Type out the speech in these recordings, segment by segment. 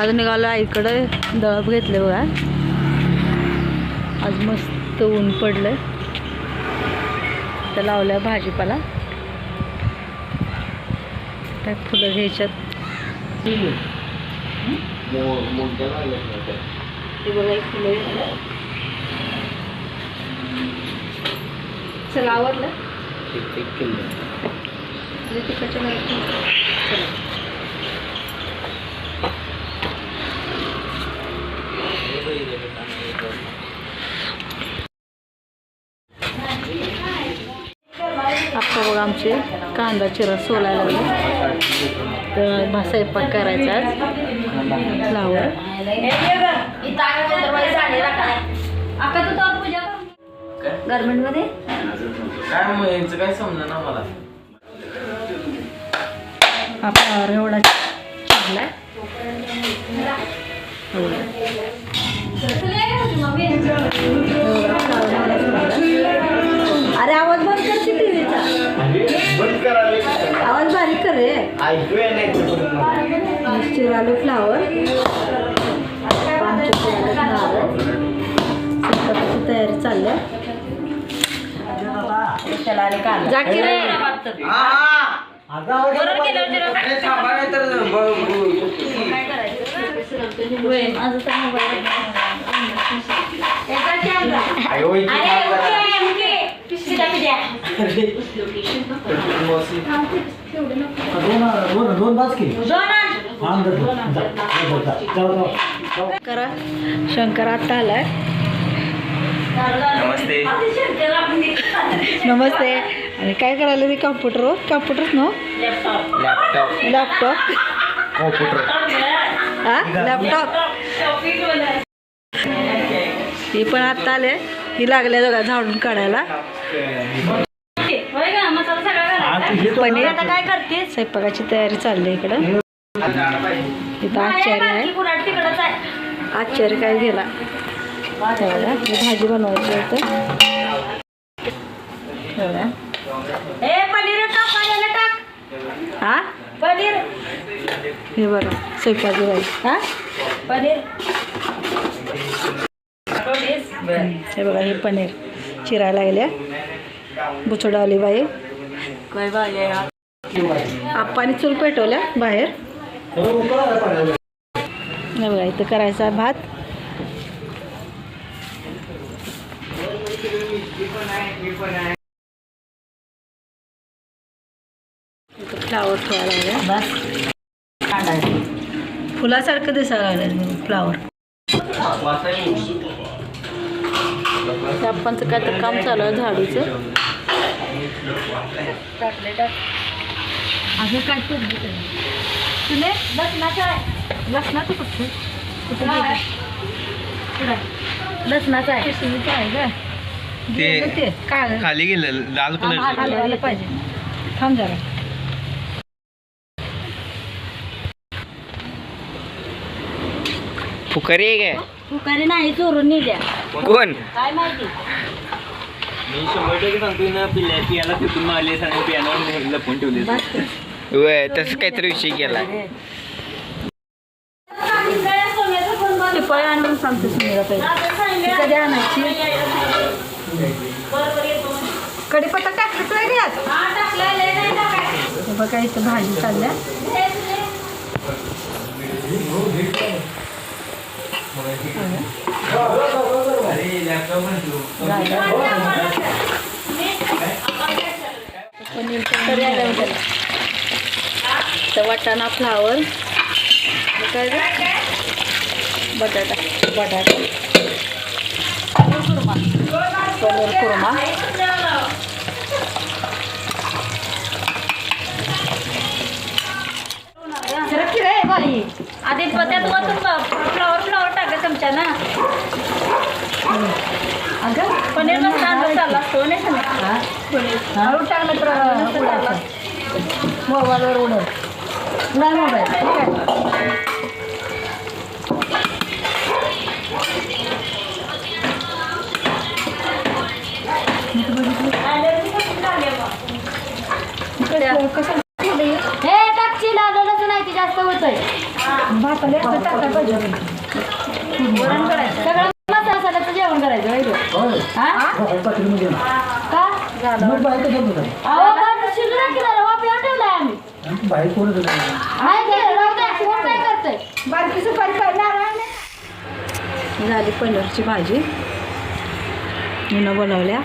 आज निघालो आईकडे दळप घेतले बघा. आज मस्त ऊन पडलंय. तर लावल्या भाजीपाला. त्या फुलं घ्यायच्यात. ते बघा एक फुलं. चला आवडलं तिकडच्या बाजूला. चला आता बघा आमचे कांदा चिरा सोलायला लागले. तर भा स्वयंपाक करायचा आज. फ्लावर गार्मेंटमध्ये? काय मग यांचं काय समजा ना मला हा फ्लावर एवढा. चांगला नाही चिरालो फ्लावर. तयारी चालल्या जा की रे. होय, माझं करा शंकर आता आलाय. नमस्ते. नमस्ते. आणि काय करायला ते computer computer no? Laptop laptop computer. हा? लॅपटॉप ही पण आता आले ही लागल्या बघा झाडून काढायला. पनीर. आता काय करते स्वयंपाकाची तयारी चालली इकडं. इथं आचार्य आहे. आचार्य काय गेला. भाजी बनवायची होतं. तेवढा. हा? पनीर. हे बघा स्वयंपाकी बाई हा? पनीर. हे बघा हे पनीर. चिरायला गेल्या बुचडावली बाई. आप्पानी चूल पेटवल्या बाहेर. हे बघा इथं करायचा भात. फ्लावर ठेवायला फुलासारखं दिसायला लागलं फ्लावर. आप्पांचं काय तर काम चालू आहे झाडूचं. अगं काय तुले लसणाचं आहे. लसणाचं कुठे कुठे? लसणाचं आहे. किसणीचं आहे का? ते ते. काय खाली गेलं लाल कलर पाहिजे. थांब जरा. फुकरी काय नाही चोरून नेल्या कोण? काय माहिती? मी शंभर टक्के सांगतोय ना पिल्या पियाला फिरून मारले सांग पियानो लपून ठेवले वय तसं काहीतरी विषय केला. आणून सांगते कधी आणायची कढीपत्ता टाकलं तू आहे यात हे बघा इथं भाजी चालल्या. पनीर तरी वाटाणा फ्लावर काय? बटाटा. बटाटा. पनीर कुर्मा. आधी त्यात वतून फ्लॉवर फ्लॉवर टाका चमचा ना अगं पनीर मस्त अंदाज चालला असतो नाही सांगा हा? हळू टाकलं तर उडायचं मोबाईलवर उडल नाही मोबाईल. आहे. कसं हे टाकची नाही जास्त भाताला एकटं टाकायला पाहिजे. हा? का अहो पण शिजरा की जरा वाफेवर ठेवलाय आम्ही आहे की? राहू द्या. कोण काय करतंय बारकी सुपारी करणार झाली पनीरची भाजी हिनं बनवल्या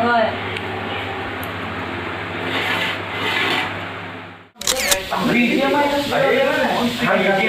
होय वरती फुलं घाल की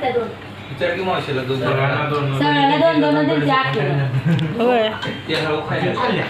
करताय दोन विचार की मावशीला दोन सगळ्यांना दोन दोन द्यायचे आखीला. होय ते हळू खायला